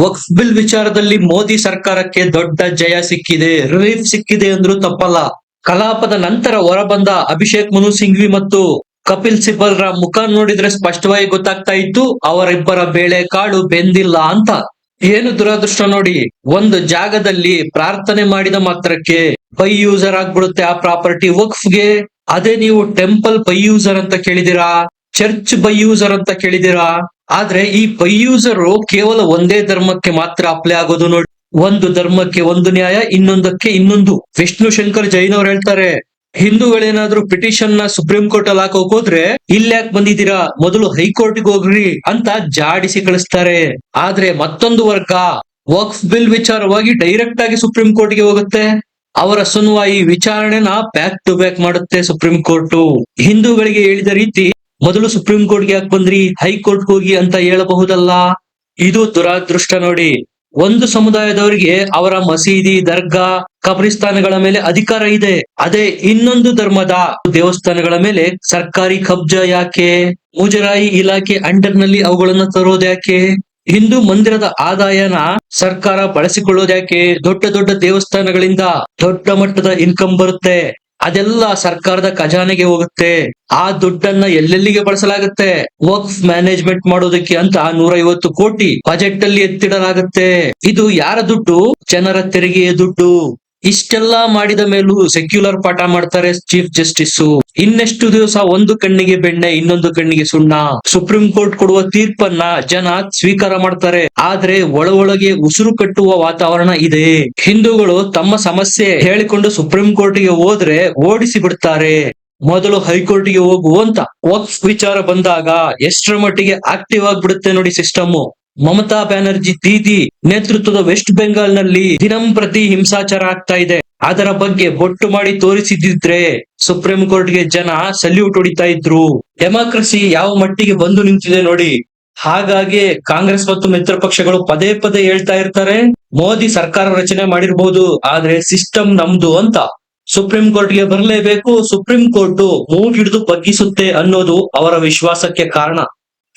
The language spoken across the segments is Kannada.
ವಕ್ಫ್ ಬಿಲ್ ವಿಚಾರದಲ್ಲಿ ಮೋದಿ ಸರ್ಕಾರಕ್ಕೆ ದೊಡ್ಡ ಜಯ ಸಿಕ್ಕಿದೆ, ರಿಲೀಫ್ ಸಿಕ್ಕಿದೆ ಅಂದ್ರೂ ತಪ್ಪಲ್ಲ. ಕಲಾಪದ ನಂತರ ಹೊರಬಂದ ಅಭಿಷೇಕ್ ಮನು ಸಿಂಘ್ವಿ ಮತ್ತು ಕಪಿಲ್ ಸಿಬಲ್ರ ಮುಖ ನೋಡಿದ್ರೆ ಸ್ಪಷ್ಟವಾಗಿ ಗೊತ್ತಾಗ್ತಾ ಇತ್ತು, ಅವರಿಬ್ಬರ ಬೇಳೆ ಕಾಳು ಬೆಂದಿಲ್ಲ ಅಂತ. ಏನು ದುರದೃಷ್ಟ ನೋಡಿ, ಒಂದು ಜಾಗದಲ್ಲಿ ಪ್ರಾರ್ಥನೆ ಮಾಡಿದ ಮಾತ್ರಕ್ಕೆ ಬೈ ಯೂಸರ್ ಆಗ್ಬಿಡುತ್ತೆ ಆ ಪ್ರಾಪರ್ಟಿ ವಕ್ಫ್ಗೆ. ಅದೇ ನೀವು ಟೆಂಪಲ್ ಬೈ ಯೂಸರ್ ಅಂತ ಕೇಳಿದಿರಾ, ಚರ್ಚ್ ಬೈ ಯೂಸರ್ ಅಂತ ಕೇಳಿದಿರಾ? ಆದ್ರೆ ಈ ಪೈಯೂಸರು ಯೂಸರ್ ಕೇವಲ ಒಂದೇ ಧರ್ಮಕ್ಕೆ ಮಾತ್ರ ಅಪ್ಲೈ ಆಗೋದು ನೋಡಿ. ಒಂದು ಧರ್ಮಕ್ಕೆ ಒಂದು ನ್ಯಾಯ, ಇನ್ನೊಂದಕ್ಕೆ ಇನ್ನೊಂದು. ವಿಷ್ಣು ಶಂಕರ್ ಜೈನ್ ಅವ್ರು ಹೇಳ್ತಾರೆ ಹಿಂದೂಗಳೇನಾದ್ರೂ ಪಿಟಿಷನ್ನ ಸುಪ್ರೀಂ ಕೋರ್ಟ್ ಅಲ್ಲಿ ಹಾಕೋಕ್ ಹೋದ್ರೆ ಇಲ್ಯಾಕ್ ಬಂದಿದ್ದೀರಾ? ಮೊದಲು ಹೈಕೋರ್ಟ್ ಹೋಗ್ರಿ ಅಂತ ಜಾಡಿಸಿ ಕಳಿಸ್ತಾರೆ. ಆದ್ರೆ ಮತ್ತೊಂದು ವರ್ಗ, ವಕ್ಫ್ ಬಿಲ್ ವಿಚಾರವಾಗಿ ಡೈರೆಕ್ಟ್ ಆಗಿ ಸುಪ್ರೀಂ ಕೋರ್ಟ್ಗೆ ಹೋಗುತ್ತೆ. ಅವರ ಸುನ್ವಾಯಿ ವಿಚಾರಣೆನ ಬ್ಯಾಕ್ ಟು ಬ್ಯಾಕ್ ಮಾಡುತ್ತೆ ಸುಪ್ರೀಂ ಕೋರ್ಟ್. ಹಿಂದೂಗಳಿಗೆ ಹೇಳಿದ ರೀತಿ ಮೊದಲು ಸುಪ್ರೀಂ ಕೋರ್ಟ್ಗೆ ಯಾಕೆ ಬಂದ್ರಿ? ಹೈಕೋರ್ಟ್ ಹೋಗಿ ಅಂತ ಹೇಳಬಹುದಲ್ಲ? ಇದು ದುರಾದೃಷ್ಟ ನೋಡಿ. ಒಂದು ಸಮುದಾಯದವರಿಗೆ ಅವರ ಮಸೀದಿ, ದರ್ಗಾ, ಕಬ್ರಿಸ್ತಾನಗಳ ಮೇಲೆ ಅಧಿಕಾರ ಇದೆ. ಅದೇ ಇನ್ನೊಂದು ಧರ್ಮದ ದೇವಸ್ಥಾನಗಳ ಮೇಲೆ ಸರ್ಕಾರಿ ಕಬ್ಜಾ ಯಾಕೆ? ಮುಜರಾಯಿ ಇಲಾಖೆ ಅಂಡರ್ನಲ್ಲಿ ಅವುಗಳನ್ನ ತರೋದು ಯಾಕೆ? ಹಿಂದೂ ಮಂದಿರದ ಆದಾಯನ ಸರ್ಕಾರ ಬಳಸಿಕೊಳ್ಳೋದ್ಯಾಕೆ ದೊಡ್ಡ ದೊಡ್ಡ ದೇವಸ್ಥಾನಗಳಿಂದ ದೊಡ್ಡ ಮಟ್ಟದ ಇನ್ಕಮ್ ಬರುತ್ತೆ. ಅದೆಲ್ಲ ಸರ್ಕಾರದ ಖಜಾನೆಗೆ ಹೋಗುತ್ತೆ. ಆ ದುಡ್ಡನ್ನ ಎಲ್ಲೆಲ್ಲಿಗೆ ಬಳಸಲಾಗುತ್ತೆ? ವರ್ಕ್ ಮ್ಯಾನೇಜ್ಮೆಂಟ್ ಮಾಡೋದಕ್ಕೆ ಅಂತ ನೂರೈವತ್ತು ಕೋಟಿ ಬಜೆಟ್ ಅಲ್ಲಿ ಎತ್ತಿಡಲಾಗುತ್ತೆ. ಇದು ಯಾರ ದುಡ್ಡು? ಜನರ ತೆರಿಗೆಯ ದುಡ್ಡು. ಇಷ್ಟೆಲ್ಲ ಮಾಡಿದ ಮೇಲೂ ಸೆಕ್ಯುಲರ್ ಪಾಠ ಮಾಡ್ತಾರೆ ಚೀಫ್ ಜಸ್ಟಿಸ್ ಇನ್ನೆಷ್ಟು ದಿವಸ ಒಂದು ಕಣ್ಣಿಗೆ ಬೆಣ್ಣೆ, ಇನ್ನೊಂದು ಕಣ್ಣಿಗೆ ಸುಣ್ಣ. ಸುಪ್ರೀಂ ಕೋರ್ಟ್ ಕೊಡುವ ತೀರ್ಪನ್ನ ಜನ ಸ್ವೀಕಾರ ಮಾಡ್ತಾರೆ. ಆದ್ರೆ ಒಳ ಒಳಗೆ ಉಸಿರು ಕಟ್ಟುವ ವಾತಾವರಣ ಇದೆ. ಹಿಂದೂಗಳು ತಮ್ಮ ಸಮಸ್ಯೆ ಹೇಳಿಕೊಂಡು ಸುಪ್ರೀಂ ಕೋರ್ಟ್ಗೆ ಹೋದ್ರೆ ಓಡಿಸಿ ಬಿಡ್ತಾರೆ ಮೊದಲು ಹೈಕೋರ್ಟ್ಗೆ ಹೋಗು ಅಂತ ವಕ್ಫ್ ವಿಚಾರ ಬಂದಾಗ ಎಷ್ಟರ ಮಟ್ಟಿಗೆ ಆಕ್ಟಿವ್ ಆಗಿಬಿಡುತ್ತೆ ನೋಡಿ ಸಿಸ್ಟಮ್ ಮಮತಾ ಬ್ಯಾನರ್ಜಿ ದೀದಿ ನೇತೃತ್ವದ ವೆಸ್ಟ್ ಬೆಂಗಾಲ್ನಲ್ಲಿ ದಿನಂಪ್ರತಿ ಹಿಂಸಾಚಾರ ಆಗ್ತಾ ಇದೆ. ಅದರ ಬಗ್ಗೆ ಬೊಟ್ಟು ಮಾಡಿ ತೋರಿಸಿದ್ರೆ ಸುಪ್ರೀಂ ಕೋರ್ಟ್ಗೆ ಜನ ಸಲ್ಯೂಟ್ ಹೊಡಿತಾ ಇದ್ರು. ಡೆಮಾಕ್ರಸಿ ಯಾವ ಮಟ್ಟಿಗೆ ಬಂದು ನಿಂತಿದೆ ನೋಡಿ. ಹಾಗಾಗಿ ಕಾಂಗ್ರೆಸ್ ಮತ್ತು ಮಿತ್ರ ಪಕ್ಷಗಳು ಪದೇ ಪದೇ ಹೇಳ್ತಾ ಇರ್ತಾರೆ, ಮೋದಿ ಸರ್ಕಾರ ರಚನೆ ಮಾಡಿರ್ಬಹುದು ಆದ್ರೆ ಸಿಸ್ಟಮ್ ನಮ್ದು ಅಂತ. ಸುಪ್ರೀಂ ಕೋರ್ಟ್ಗೆ ಬರಲೇಬೇಕು, ಸುಪ್ರೀಂ ಕೋರ್ಟ್ ಮೂಗ್ ಹಿಡಿದು ಬಗ್ಗಿಸುತ್ತೆ ಅನ್ನೋದು ಅವರ ವಿಶ್ವಾಸಕ್ಕೆ ಕಾರಣ.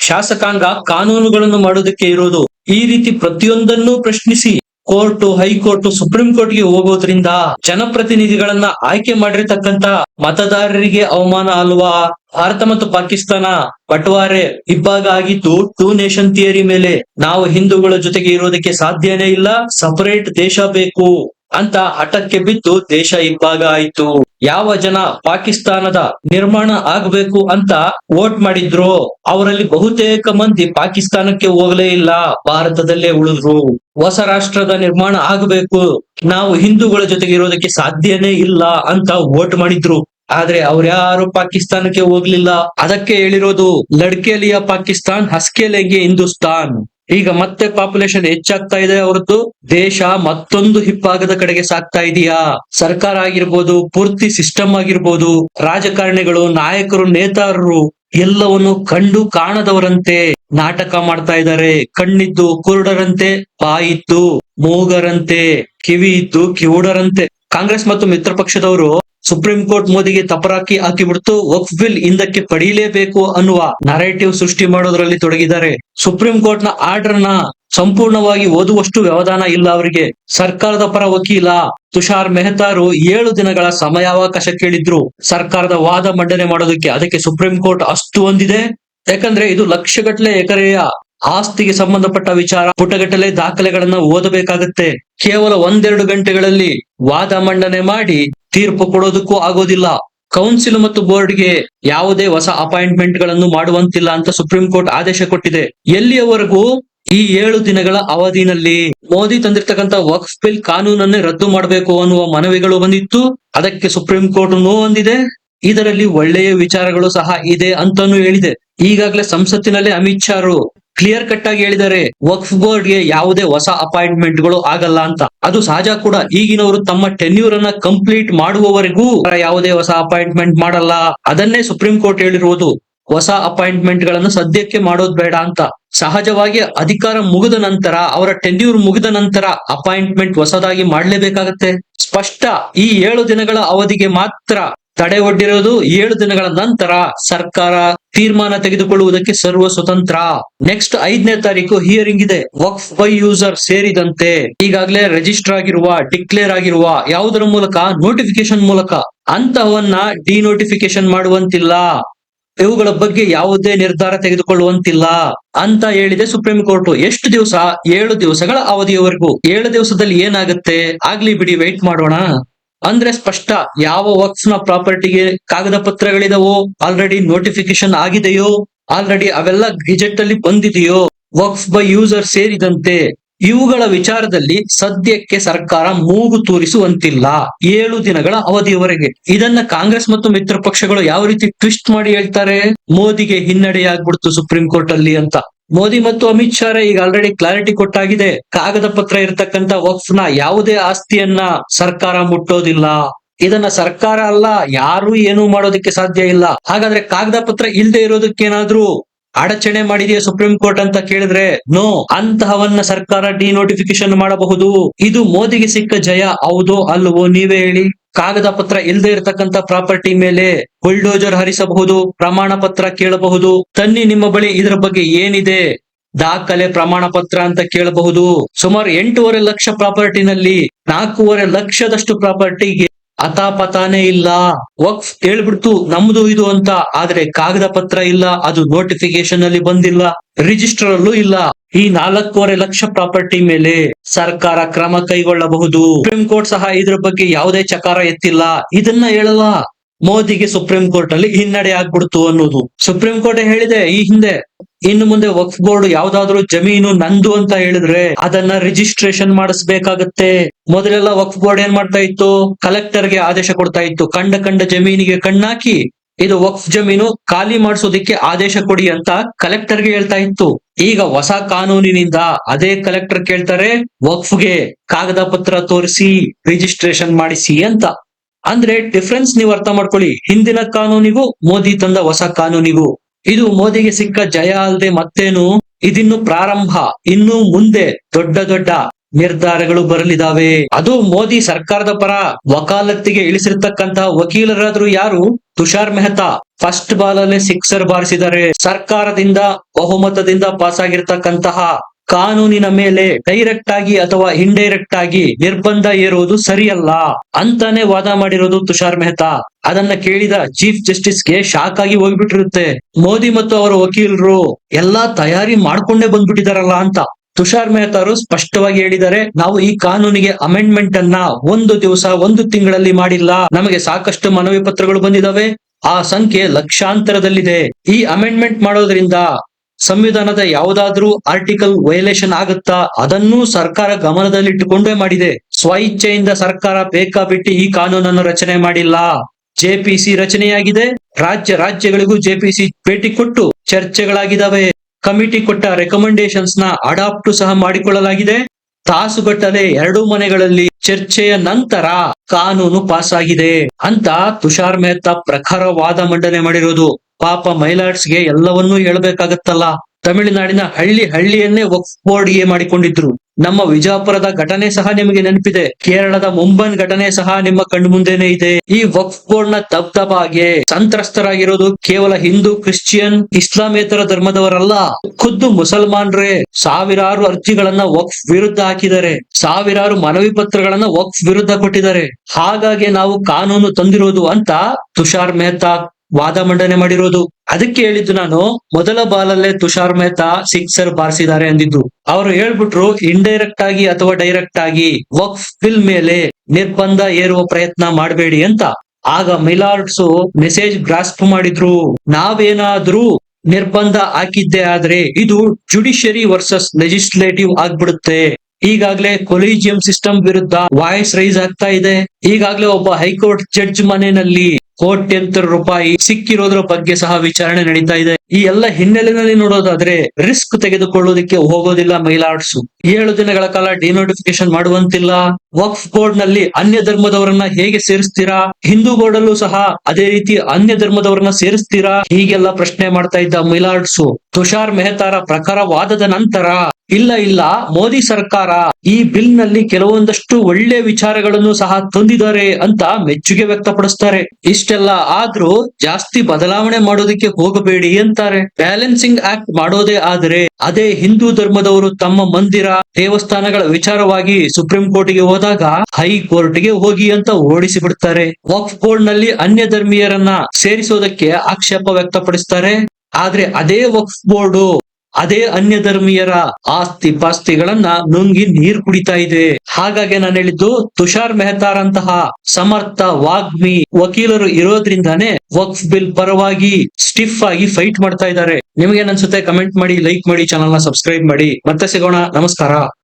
ಶಾಸಕಾಂಗ ಕಾನೂನುಗಳನ್ನು ಮಾಡೋದಕ್ಕೆ ಇರೋದು ಈ ರೀತಿ ಪ್ರತಿಯೊಂದನ್ನು ಪ್ರಶ್ನಿಸಿ ಕೋರ್ಟ್, ಹೈಕೋರ್ಟ್, ಸುಪ್ರೀಂ ಕೋರ್ಟ್ಗೆ ಹೋಗೋದ್ರಿಂದ ಜನಪ್ರತಿನಿಧಿಗಳನ್ನ ಆಯ್ಕೆ ಮಾಡಿರ್ತಕ್ಕಂತ ಮತದಾರರಿಗೆ ಅವಮಾನ ಅಲ್ವಾ? ಭಾರತ ಮತ್ತು ಪಾಕಿಸ್ತಾನ ಬಟವಾರೆ ಇಬ್ಬಾಗ ಆಗಿದ್ದು ಟೂ ನೇಷನ್ ಥಿಯರಿ ಮೇಲೆ ನಾವು ಹಿಂದೂಗಳ ಜೊತೆಗೆ ಇರೋದಕ್ಕೆ ಸಾಧ್ಯನೇ ಇಲ್ಲ. ಸಪರೇಟ್ ದೇಶ ಬೇಕು ಅಂತ ಹಠಕ್ಕೆ ಬಿದ್ದು ದೇಶ ಇಬ್ಬಾಗ ಆಯ್ತು. ಯಾವ ಜನ ಪಾಕಿಸ್ತಾನದ ನಿರ್ಮಾಣ ಆಗ್ಬೇಕು ಅಂತ ವೋಟ್ ಮಾಡಿದ್ರು? ಅವರಲ್ಲಿ ಬಹುತೇಕ ಮಂದಿ ಪಾಕಿಸ್ತಾನಕ್ಕೆ ಹೋಗಲೇ ಇಲ್ಲ, ಭಾರತದಲ್ಲೇ ಉಳಿದ್ರು. ಹೊಸ ರಾಷ್ಟ್ರದ ನಿರ್ಮಾಣ ಆಗಬೇಕು. ನಾವು ಹಿಂದೂಗಳ ಜೊತೆಗೆ ಇರೋದಕ್ಕೆ ಸಾಧ್ಯನೇ ಇಲ್ಲ ಅಂತ ವೋಟ್ ಮಾಡಿದ್ರು. ಆದ್ರೆ ಅವ್ರ್ಯಾರು ಪಾಕಿಸ್ತಾನಕ್ಕೆ ಹೋಗ್ಲಿಲ್ಲ? ಅದಕ್ಕೆ ಹೇಳಿರೋದು ಲಡ್ಕೇಲಿಯ ಪಾಕಿಸ್ತಾನ್, ಹಸ್ಕೇಲೆಗೆ ಹಿಂದೂಸ್ತಾನ್. ಈಗ ಮತ್ತೆ ಪಾಪ್ಯುಲೇಷನ್ ಹೆಚ್ಚಾಗ್ತಾ ಇದೆ ಹೊರತು ದೇಶ ಮತ್ತೊಂದು ಹಿಪ್ಪಾಗದ ಕಡೆಗೆ ಸಾಗ್ತಾ ಇದೆಯಾ? ಸರ್ಕಾರ ಆಗಿರ್ಬೋದು, ಪೂರ್ತಿ ಸಿಸ್ಟಮ್ ಆಗಿರ್ಬೋದು, ರಾಜಕಾರಣಿಗಳು, ನಾಯಕರು, ನೇತಾರರು ಎಲ್ಲವನ್ನು ಕಂಡು ಕಾಣದವರಂತೆ ನಾಟಕ ಮಾಡ್ತಾ ಇದ್ದಾರೆ. ಕಣ್ಣಿದ್ದು ಕುರುಡರಂತೆ, ಬಾಯಿದ್ದು ಮೂಗರಂತೆ ಕಿವಿ ಇದ್ದು ಕಿವುಡರಂತೆ. ಕಾಂಗ್ರೆಸ್ ಮತ್ತು ಮಿತ್ರ ಪಕ್ಷದವರು ಸುಪ್ರೀಂ ಕೋರ್ಟ್ ಮೋದಿಗೆ ತಪರಾಕಿ ಹಾಕಿಬಿಡ್ತು, ವಕ್ಫ್ ಬಿಲ್ ಹಿಂದಕ್ಕೆ ಪಡೀಲೇಬೇಕು ಅನ್ನುವ ನರೇಟಿವ್ ಸೃಷ್ಟಿ ಮಾಡೋದ್ರಲ್ಲಿ ತೊಡಗಿದ್ದಾರೆ. ಸುಪ್ರೀಂ ಕೋರ್ಟ್ನ ಆರ್ಡರ್ನ ಸಂಪೂರ್ಣವಾಗಿ ಓದುವಷ್ಟು ವ್ಯವಧಾನ ಇಲ್ಲ ಅವರಿಗೆ. ಸರ್ಕಾರದ ಪರ ವಕೀಲ ತುಷಾರ್ ಮೆಹತಾರು ಏಳು ದಿನಗಳ ಸಮಯಾವಕಾಶ ಕೇಳಿದ್ರು. ಸರ್ಕಾರದ ವಾದ ಮಂಡನೆ ಮಾಡೋದಕ್ಕೆ ಅದಕ್ಕೆ ಸುಪ್ರೀಂ ಕೋರ್ಟ್ ಅಷ್ಟು ಹೊಂದಿದೆ ಯಾಕಂದ್ರೆ ಇದು ಲಕ್ಷಗಟ್ಟಲೆ ಎಕರೆಯ ಆಸ್ತಿಗೆ ಸಂಬಂಧಪಟ್ಟ ವಿಚಾರ, ಪುಟಗಟ್ಟಲೆ ದಾಖಲೆಗಳನ್ನ ಓದಬೇಕಾಗತ್ತೆ. ಕೇವಲ ಒಂದೆರಡು ಗಂಟೆಗಳಲ್ಲಿ ವಾದ ಮಂಡನೆ ಮಾಡಿ ತೀರ್ಪು ಕೊಡೋದಕ್ಕೂ ಆಗೋದಿಲ್ಲ. ಕೌನ್ಸಿಲ್ ಮತ್ತು ಬೋರ್ಡ್ಗೆ ಯಾವುದೇ ಹೊಸ ಅಪಾಯಿಂಟ್ಮೆಂಟ್ಗಳನ್ನು ಮಾಡುವಂತಿಲ್ಲ ಅಂತ ಸುಪ್ರೀಂ ಕೋರ್ಟ್ ಆದೇಶ ಕೊಟ್ಟಿದೆ. ಎಲ್ಲಿಯವರೆಗೂ ಈ ಏಳು ದಿನಗಳ ಅವಧಿನಲ್ಲಿ ಮೋದಿ ತಂದಿರ್ತಕ್ಕಂಥ ವಕ್ಫ್ ಬಿಲ್ ಕಾನೂನನ್ನೇ ರದ್ದು ಮಾಡಬೇಕು ಅನ್ನುವ ಮನವಿಗಳು ಬಂದಿತ್ತು. ಅದಕ್ಕೆ ಸುಪ್ರೀಂ ಕೋರ್ಟ್ ನೋ ಹೊಂದಿದೆ ಇದರಲ್ಲಿ ಒಳ್ಳೆಯ ವಿಚಾರಗಳು ಸಹ ಇದೆ ಅಂತಾನು ಹೇಳಿದೆ. ಈಗಾಗಲೇ ಸಂಸತ್ತಿನಲ್ಲಿ ಅಮಿತ್ ಶಾರು ಕ್ಲಿಯರ್ ಕಟ್ ಆಗಿ ಹೇಳಿದರೆ ವಕ್ಫ್ ಬೋರ್ಡ್ಗೆ ಯಾವುದೇ ಹೊಸ ಅಪಾಯಿಂಟ್ಮೆಂಟ್ಗಳು ಆಗಲ್ಲ ಅಂತ. ಅದು ಸಹಜ ಕೂಡ. ಈಗಿನವರು ತಮ್ಮ ಟೆನ್ಯೂರ್ ಅನ್ನ ಕಂಪ್ಲೀಟ್ ಮಾಡುವವರೆಗೂ ಯಾವುದೇ ಹೊಸ ಅಪಾಯಿಂಟ್ಮೆಂಟ್ ಮಾಡಲ್ಲ. ಅದನ್ನೇ ಸುಪ್ರೀಂ ಕೋರ್ಟ್ ಹೇಳಿರುವುದು. ಹೊಸ ಅಪಾಯಿಂಟ್ಮೆಂಟ್ ಗಳನ್ನ ಸದ್ಯಕ್ಕೆ ಮಾಡೋದ್ ಬೇಡ ಅಂತ. ಸಹಜವಾಗಿ ಅಧಿಕಾರ ಮುಗಿದ ನಂತರ, ಅವರ ಟೆನ್ಯೂರ್ ಮುಗಿದ ನಂತರ ಅಪಾಯಿಂಟ್ಮೆಂಟ್ ಹೊಸದಾಗಿ ಮಾಡಲೇಬೇಕಾಗತ್ತೆ. ಸ್ಪಷ್ಟ ಈ ಏಳು ದಿನಗಳ ಅವಧಿಗೆ ಮಾತ್ರ ತಡೆ ಒಡ್ಡಿರೋದು ಏಳು ದಿನಗಳ ನಂತರ ಸರ್ಕಾರ ತೀರ್ಮಾನ ತೆಗೆದುಕೊಳ್ಳುವುದಕ್ಕೆ ಸರ್ವ ಸ್ವತಂತ್ರ. ನೆಕ್ಸ್ಟ್ ಐದನೇ ತಾರೀಕು ಹಿಯರಿಂಗ್ ಇದೆ. ವಕ್ಫ್ ಬೈ ಯೂಸರ್ ಸೇರಿದಂತೆ. ಈಗಾಗಲೇ ರಿಜಿಸ್ಟರ್ ಆಗಿರುವ ಡಿಕ್ಲೇರ್ ಆಗಿರುವ ಯಾವುದರ ಮೂಲಕ? ನೋಟಿಫಿಕೇಶನ್ ಮೂಲಕ. ಅಂತಹವನ್ನ ಡಿನೋಟಿಫಿಕೇಶನ್ ಮಾಡುವಂತಿಲ್ಲ. ಇವುಗಳ ಬಗ್ಗೆ ಯಾವುದೇ ನಿರ್ಧಾರ ತೆಗೆದುಕೊಳ್ಳುವಂತಿಲ್ಲ ಅಂತ ಹೇಳಿದೆ ಸುಪ್ರೀಂ ಕೋರ್ಟ್ ಎಷ್ಟು ದಿವಸ? ಏಳು ದಿವಸಗಳ ಅವಧಿಯವರೆಗೂ ಏಳು ದಿವಸದಲ್ಲಿ ಏನಾಗುತ್ತೆ? ಆಗ್ಲಿ ಬಿಡಿ ವೆಯ್ಟ್ ಮಾಡೋಣ. ಅಂದ್ರೆ ಸ್ಪಷ್ಟ, ಯಾವ ವರ್ಕ್ಸ್ನ ಪ್ರಾಪರ್ಟಿಗೆ ಕಾಗದ ಪತ್ರಗಳಿದವೋ ಆಲ್ರೆಡಿ ನೋಟಿಫಿಕೇಶನ್ ಆಗಿದೆಯೋ ಆಲ್ರೆಡಿ ಅವೆಲ್ಲ ಗೆಜೆಟ್ ಅಲ್ಲಿ ಬಂದಿದೆಯೋ ವರ್ಕ್ಸ್ ಬೈ ಯೂಸರ್ ಸೇರಿದಂತೆ, ಇವುಗಳ ವಿಚಾರದಲ್ಲಿ ಸದ್ಯಕ್ಕೆ ಸರ್ಕಾರ ಮೂಗು ತೂರಿಸುವಂತಿಲ್ಲ. ಏಳು ದಿನಗಳ ಅವಧಿಯವರೆಗೆ ಇದನ್ನ ಕಾಂಗ್ರೆಸ್ ಮತ್ತು ಮಿತ್ರ ಪಕ್ಷಗಳು ಯಾವ ರೀತಿ ಟ್ವಿಸ್ಟ್ ಮಾಡಿ ಹೇಳ್ತಾರೆ? ಮೋದಿಗೆ ಹಿನ್ನಡೆಯಾಗ್ಬಿಡ್ತು ಸುಪ್ರೀಂ ಕೋರ್ಟ್ ಅಲ್ಲಿ ಅಂತ. ಮೋದಿ ಮತ್ತು ಅಮಿತ್ ಶಾ ಈಗ ಆಲ್ರೆಡಿ ಕ್ಲಾರಿಟಿ ಕೊಟ್ಟಾಗಿದೆ. ಕಾಗದ ಪತ್ರ ಇರತಕ್ಕಂತ ವಕ್ಫ್ನ ಯಾವುದೇ ಆಸ್ತಿಯನ್ನ ಸರ್ಕಾರ ಮುಟ್ಟೋದಿಲ್ಲ. ಇದನ್ನ ಸರ್ಕಾರ ಅಲ್ಲ, ಯಾರು ಏನು ಮಾಡೋದಕ್ಕೆ ಸಾಧ್ಯ ಇಲ್ಲ. ಹಾಗಾದ್ರೆ ಕಾಗದ ಪತ್ರ ಇಲ್ಲದೆ ಇರೋದಕ್ಕೇನಾದ್ರೂ ಅಡಚಣೆ ಮಾಡಿದೆಯಾ ಸುಪ್ರೀಂ ಕೋರ್ಟ್ ಅಂತ ಕೇಳಿದ್ರೆ, ನೋ, ಅಂತಹವನ್ನ ಸರ್ಕಾರ ಡಿನೋಟಿಫಿಕೇಶನ್ ಮಾಡಬಹುದು. ಇದು ಮೋದಿಗೆ ಸಿಕ್ಕ ಜಯ, ಹೌದೋ ಅಲ್ವೋ ನೀವೇ ಹೇಳಿ. ಕಾಗದ ಪತ್ರ ಇಲ್ಲದೆ ಇರತಕ್ಕಂತ ಪ್ರಾಪರ್ಟಿ ಮೇಲೆ ಬುಲ್ಡೋಜರ್ ಹರಿಸಬಹುದು, ಪ್ರಮಾಣ ಪತ್ರ ಕೇಳಬಹುದು. ತನ್ನಿ ನಿಮ್ಮ ಬಳಿ ಇದರ ಬಗ್ಗೆ ಏನಿದೆ? ದಾಖಲೆ, ಪ್ರಮಾಣ ಪತ್ರ ಅಂತ ಕೇಳಬಹುದು. ಸುಮಾರು ಎಂಟೂವರೆ ಲಕ್ಷ ಪ್ರಾಪರ್ಟಿನಲ್ಲಿ ನಾಲ್ಕೂವರೆ ಲಕ್ಷದಷ್ಟು ಪ್ರಾಪರ್ಟಿಗೆ ಅತಾಪತಾನೇ ಇಲ್ಲ. ವಕ್ಫ್ ಹೇಳ್ಬಿಡ್ತು ನಮ್ದು ಇದು ಅಂತ. ಆದ್ರೆ ಕಾಗದ ಪತ್ರ ಇಲ್ಲ, ಅದು ನೋಟಿಫಿಕೇಶನ್ ಅಲ್ಲಿ ಬಂದಿಲ್ಲ ರಿಜಿಸ್ಟರ್ ಅಲ್ಲೂ ಇಲ್ಲ. ಈ ನಾಲ್ಕೂವರೆ ಲಕ್ಷ ಪ್ರಾಪರ್ಟಿ ಮೇಲೆ ಸರ್ಕಾರ ಕ್ರಮ ಕೈಗೊಳ್ಳಬಹುದು. ಸುಪ್ರೀಂ ಕೋರ್ಟ್ ಸಹ ಇದ್ರ ಬಗ್ಗೆ ಯಾವುದೇ ಚಕಾರ ಎತ್ತಿಲ್ಲ. ಇದನ್ನ ಹೇಳಲ್ಲ. ಮೋದಿಗೆ ಸುಪ್ರೀಂ ಕೋರ್ಟ್ ಅಲ್ಲಿ ಹಿನ್ನಡೆ ಆಗ್ಬಿಡ್ತು ಅನ್ನೋದು. ಸುಪ್ರೀಂ ಕೋರ್ಟ್ ಹೇಳಿದೆ, ಈ ಹಿಂದೆ. ಇನ್ನು ಮುಂದೆ ವಕ್ಫ್ ಬೋರ್ಡ್ ಯಾವ್ದಾದ್ರು ಜಮೀನು ನಂದು ಅಂತ ಹೇಳಿದ್ರೆ ಅದನ್ನ ರಿಜಿಸ್ಟ್ರೇಷನ್ ಮಾಡಿಸ್ಬೇಕಾಗತ್ತೆ. ಮೊದಲೆಲ್ಲ ವಕ್ಫ್ ಬೋರ್ಡ್ ಏನ್ ಮಾಡ್ತಾ ಇತ್ತು? ಕಲೆಕ್ಟರ್ಗೆ ಆದೇಶ ಕೊಡ್ತಾ ಇತ್ತು. ಕಂಡ ಕಂಡ ಜಮೀನಿಗೆ ಕಣ್ಣಾಕಿ ಇದು ವಕ್ಫ್ ಜಮೀನು ಖಾಲಿ ಮಾಡಿಸೋದಿಕ್ಕೆ ಆದೇಶ ಕೊಡಿ ಅಂತ ಕಲೆಕ್ಟರ್ಗೆ ಹೇಳ್ತಾ ಇತ್ತು. ಈಗ ಹೊಸ ಕಾನೂನಿನಿಂದ ಅದೇ ಕಲೆಕ್ಟರ್ ಕೇಳ್ತಾರೆ, ವಕ್ಫ್ಗೆ ಕಾಗದ ಪತ್ರ ತೋರಿಸಿ ರಿಜಿಸ್ಟ್ರೇಷನ್ ಮಾಡಿಸಿ ಅಂತ. ಅಂದ್ರೆ ಡಿಫ್ರೆನ್ಸ್ ನೀವು ಅರ್ಥ ಮಾಡ್ಕೊಳ್ಳಿ. ಹಿಂದಿನ ಕಾನೂನಿಗೂ ಮೋದಿ ತಂದ ಹೊಸ ಕಾನೂನಿಗೂ. ಇದು ಮೋದಿಗೆ ಸಿಕ್ಕ ಜಯ ಅಲ್ಲದೆ ಮತ್ತೇನು? ಇದಿನ್ನು ಪ್ರಾರಂಭ. ಇನ್ನು ಮುಂದೆ ದೊಡ್ಡ ದೊಡ್ಡ ನಿರ್ಧಾರಗಳು ಬರಲಿದಾವೆ. ಅದು ಮೋದಿ ಸರ್ಕಾರದ ಪರ ವಕಾಲತ್ತಿಗೆ ಇಳಿಸಿರ್ತಕ್ಕಂತಹ ವಕೀಲರಾದ್ರು ಯಾರು? ತುಷಾರ್ ಮೆಹ್ತಾ. ಫಸ್ಟ್ ಬಾಲ್ ಅಲ್ಲೇ ಸಿಕ್ಸರ್ ಬಾರಿಸಿದ್ದಾರೆ. ಸರ್ಕಾರದಿಂದ, ಬಹುಮತದಿಂದ ಪಾಸ್ ಆಗಿರ್ತಕ್ಕಂತಹ ಕಾನೂನಿನ ಮೇಲೆ ಡೈರೆಕ್ಟ್ ಆಗಿ ಅಥವಾ ಇಂಡೈರೆಕ್ಟ್ ಆಗಿ ನಿರ್ಬಂಧ ಏರುವುದು ಸರಿಯಲ್ಲ ಅಂತಾನೆ ವಾದ ಮಾಡಿರೋದು ತುಷಾರ್ ಮೆಹ್ತಾ. ಅದನ್ನ ಕೇಳಿದ ಚೀಫ್ ಜಸ್ಟಿಸ್ಗೆ ಶಾಕ್ ಆಗಿ ಹೋಗ್ಬಿಟ್ಟಿರುತ್ತೆ. ಮೋದಿ ಮತ್ತು ಅವರ ವಕೀಲರು ಎಲ್ಲಾ ತಯಾರಿ ಮಾಡ್ಕೊಂಡೇ ಬಂದ್ಬಿಟ್ಟಿದಾರಲ್ಲ ಅಂತ ತುಷಾರ್ ಮೆಹ್ತಾರು ಸ್ಪಷ್ಟವಾಗಿ ಹೇಳಿದರೆ ನಾವು ಈ ಕಾನೂನಿಗೆ ಅಮೆಂಡ್ಮೆಂಟ್ ಅನ್ನ ಒಂದು ದಿವಸ, ಒಂದು ತಿಂಗಳಲ್ಲಿ ಮಾಡಿಲ್ಲ. ನಮಗೆ ಸಾಕಷ್ಟು ಮನವಿ ಪತ್ರಗಳು ಬಂದಿದಾವೆ. ಆ ಸಂಖ್ಯೆ ಲಕ್ಷಾಂತರದಲ್ಲಿದೆ. ಈ ಅಮೆಂಡ್ಮೆಂಟ್ ಮಾಡೋದ್ರಿಂದ ಸಂವಿಧಾನದ ಯಾವುದಾದ್ರೂ ಆರ್ಟಿಕಲ್ ವೈಲೇಷನ್ ಆಗುತ್ತಾ, ಅದನ್ನೂ ಸರ್ಕಾರ ಗಮನದಲ್ಲಿಟ್ಟುಕೊಂಡೇ ಮಾಡಿದೆ. ಸ್ವಇಚ್ಛೆಯಿಂದ ಸರ್ಕಾರ ಬೇಕಾಬಿಟ್ಟು ಈ ಕಾನೂನನ್ನು ರಚನೆ ಮಾಡಿಲ್ಲ. ಜೆಪಿಸಿ ರಚನೆಯಾಗಿದೆ. ರಾಜ್ಯ ರಾಜ್ಯಗಳಿಗೂ ಜೆಪಿಸಿ ಭೇಟಿ ಕೊಟ್ಟು ಚರ್ಚೆಗಳಾಗಿದ್ದಾವೆ. ಕಮಿಟಿ ಕೊಟ್ಟ ರೆಕಮೆಂಡೇಶನ್ಸ್ನ ಅಡಾಪ್ಟ್ ಸಹ ಮಾಡಿಕೊಳ್ಳಲಾಗಿದೆ. ತಾಸುಗಟ್ಟಲೆ ಎರಡು ಮನೆಗಳಲ್ಲಿ ಚರ್ಚೆಯ ನಂತರ ಕಾನೂನು ಪಾಸ್ ಆಗಿದೆ ಅಂತ ತುಷಾರ್ ಮೆಹ್ತಾ ಪ್ರಖರ ವಾದ ಮಂಡನೆ ಮಾಡಿರೋದು. ಪಾಪ ಮೈಲಾಡ್ಸ್ಗೆ ಎಲ್ಲವನ್ನೂ ಹೇಳ್ಬೇಕಾಗತ್ತಲ್ಲ. ತಮಿಳುನಾಡಿನ ಹಳ್ಳಿ ಹಳ್ಳಿಯನ್ನೇ ವಕ್ಫ್ ಬೋರ್ಡ್ಗೆ ಮಾಡಿಕೊಂಡಿದ್ರು. ನಮ್ಮ ವಿಜಾಪುರದ ಘಟನೆ ಸಹ ನಿಮಗೆ ನೆನಪಿದೆ. ಕೇರಳದ ಮುಂಬನ್ ಘಟನೆ ಸಹ ನಿಮ್ಮ ಕಣ್ಣು ಮುಂದೆನೆ ಇದೆ. ಈ ವಕ್ಫ್ ಬೋರ್ಡ್ನ ದಬ್ದಬಾಗೆ ಸಂತ್ರಸ್ತರಾಗಿರೋದು ಕೇವಲ ಹಿಂದೂ, ಕ್ರಿಶ್ಚಿಯನ್, ಇಸ್ಲಾಮೇತರ ಧರ್ಮದವರಲ್ಲ. ಖುದ್ದು ಮುಸಲ್ಮಾನ್ರೇ ಸಾವಿರಾರು ಅರ್ಜಿಗಳನ್ನ ವಕ್ಫ್ ವಿರುದ್ಧ ಹಾಕಿದ್ದಾರೆ. ಸಾವಿರಾರು ಮನವಿ ಪತ್ರಗಳನ್ನ ವಕ್ಫ್ ವಿರುದ್ಧ ಕೊಟ್ಟಿದ್ದಾರೆ. ಹಾಗಾಗಿ ನಾವು ಕಾನೂನು ತಂದಿರೋದು ಅಂತ ತುಷಾರ್ ಮೆಹ್ತಾ ವಾದ ಮಂಡನೆ ಮಾಡಿರೋದು. ಅದಕ್ಕೆ ಹೇಳಿದ್ದು ನಾನು, ಮೊದಲ ಬಾಲಲ್ಲೇ ತುಷಾರ್ ಮೆಹ್ತಾ ಸಿಕ್ಸರ್ ಬಾರಿಸಿದ್ದಾರೆ ಅಂದಿದ್ದು. ಅವರು ಹೇಳ್ಬಿಟ್ರು ಇಂಡೈರೆಕ್ಟ್ ಆಗಿ ಅಥವಾ ಡೈರೆಕ್ಟ್ ಆಗಿ ವಕ್ಫ್ ಬಿಲ್ ಮೇಲೆ ನಿರ್ಬಂಧ ಏರುವ ಪ್ರಯತ್ನ ಮಾಡಬೇಡಿ ಅಂತ. ಆಗ ಮಿಲಾರ್ಡ್ಸ್ ಮೆಸೇಜ್ ಗ್ರಾಸ್ಪ್ ಮಾಡಿದ್ರು. ನಾವೇನಾದ್ರೂ ನಿರ್ಬಂಧ ಹಾಕಿದ್ದೆ ಆದ್ರೆ ಇದು ಜುಡಿಷಿಯರಿ ವರ್ಸಸ್ ಲೆಜಿಸ್ಲೇಟಿವ್ ಆಗ್ಬಿಡುತ್ತೆ. ಈಗಾಗ್ಲೇ ಕೊಲಿಜಿಯಂ ಸಿಸ್ಟಮ್ ವಿರುದ್ಧ ವಾಯ್ಸ್ ರೈಸ್ ಆಗ್ತಾ ಇದೆ. ಈಗಾಗ್ಲೇ ಒಬ್ಬ ಹೈಕೋರ್ಟ್ ಜಡ್ಜ್ ಮನೆಯಲ್ಲಿ ಕೋಟ್ಯಂತರ ರೂಪಾಯಿ ಸಿಕ್ಕಿರೋದ್ರ ಬಗ್ಗೆ ಸಹ ವಿಚಾರಣೆ ನಡೀತಾ ಇದೆ. ಈ ಎಲ್ಲ ಹಿನ್ನೆಲೆಯಲ್ಲಿ ನೋಡೋದಾದ್ರೆ ರಿಸ್ಕ್ ತೆಗೆದುಕೊಳ್ಳೋದಕ್ಕೆ ಹೋಗೋದಿಲ್ಲ ಮೈಲಾಡ್ಸ್ ಏಳು ದಿನಗಳ ಕಾಲ ಡಿನೋಟಿಫಿಕೇಶನ್ ಮಾಡುವಂತಿಲ್ಲ. ವಕ್ಫ್ ಬೋರ್ಡ್ನಲ್ಲಿ ಅನ್ಯ ಧರ್ಮದವರನ್ನ ಹೇಗೆ ಸೇರಿಸ್ತೀರಾ? ಹಿಂದೂ ಬೋರ್ಡ್ ಅಲ್ಲೂ ಸಹ ಅದೇ ರೀತಿ ಅನ್ಯ ಧರ್ಮದವರನ್ನ ಸೇರಿಸ್ತೀರಾ? ಹೀಗೆಲ್ಲ ಪ್ರಶ್ನೆ ಮಾಡ್ತಾ ಇದ್ದ ಮೈಲಾಡ್ಸ್ ತುಷಾರ್ ಮೆಹತಾರ ಪ್ರಕಾರವಾದದ ನಂತರ ಇಲ್ಲ ಇಲ್ಲ, ಮೋದಿ ಸರ್ಕಾರ ಈ ಬಿಲ್ನಲ್ಲಿ ಕೆಲವೊಂದಷ್ಟು ಒಳ್ಳೆ ವಿಚಾರಗಳನ್ನು ಸಹ ತಂದಿದ್ದಾರೆ ಅಂತ ಮೆಚ್ಚುಗೆ ವ್ಯಕ್ತಪಡಿಸ್ತಾರೆ. ಇಷ್ಟೆಲ್ಲ ಆದ್ರೂ ಜಾಸ್ತಿ ಬದಲಾವಣೆ ಮಾಡೋದಕ್ಕೆ ಹೋಗಬೇಡಿ ಅಂತಾರೆ. ಬ್ಯಾಲೆನ್ಸಿಂಗ್ ಆಕ್ಟ್ ಮಾಡೋದೇ ಆದರೆ ಅದೇ ಹಿಂದೂ ಧರ್ಮದವರು ತಮ್ಮ ಮಂದಿರ, ದೇವಸ್ಥಾನಗಳ ವಿಚಾರವಾಗಿ ಸುಪ್ರೀಂ ಕೋರ್ಟ್ಗೆ ಹೋದಾಗ ಹೈಕೋರ್ಟ್ಗೆ ಹೋಗಿ ಅಂತ ಓಡಿಸಿ ಬಿಡ್ತಾರೆ ವಕ್ಫ್ ಬೋರ್ಡ್ನಲ್ಲಿ ಅನ್ಯ ಧರ್ಮೀಯರನ್ನ ಸೇರಿಸೋದಕ್ಕೆ ಆಕ್ಷೇಪ ವ್ಯಕ್ತಪಡಿಸ್ತಾರೆ. ಆದ್ರೆ ಅದೇ ವಕ್ಫ್ ಬೋರ್ಡ್ ಅದೇ ಅನ್ಯ ಧರ್ಮೀಯರ ಆಸ್ತಿ ಪಾಸ್ತಿಗಳನ್ನ ನುಂಗಿ ನೀರ್ ಕುಡಿತಾ ಇದೆ. ಹಾಗಾಗಿ ನಾನು ಹೇಳಿದ್ದು, ತುಷಾರ್ ಮೆಹತಾರ್ ಅಂತಹ ಸಮರ್ಥ ವಾಗ್ಮಿ ವಕೀಲರು ಇರೋದ್ರಿಂದಾನೇ ವಕ್ಫ್ ಬಿಲ್ ಪರವಾಗಿ ಸ್ಟಿಫ್ ಆಗಿ ಫೈಟ್ ಮಾಡ್ತಾ ಇದ್ದಾರೆ. ನಿಮ್ಗೆ ಅನ್ಸುತ್ತೆ ಕಮೆಂಟ್ ಮಾಡಿ ಲೈಕ್ ಮಾಡಿ ಚಾನಲ್ನ ಸಬ್ಸ್ಕ್ರೈಬ್ ಮಾಡಿ. ಮತ್ತೆ ಸಿಗೋಣ. ನಮಸ್ಕಾರ.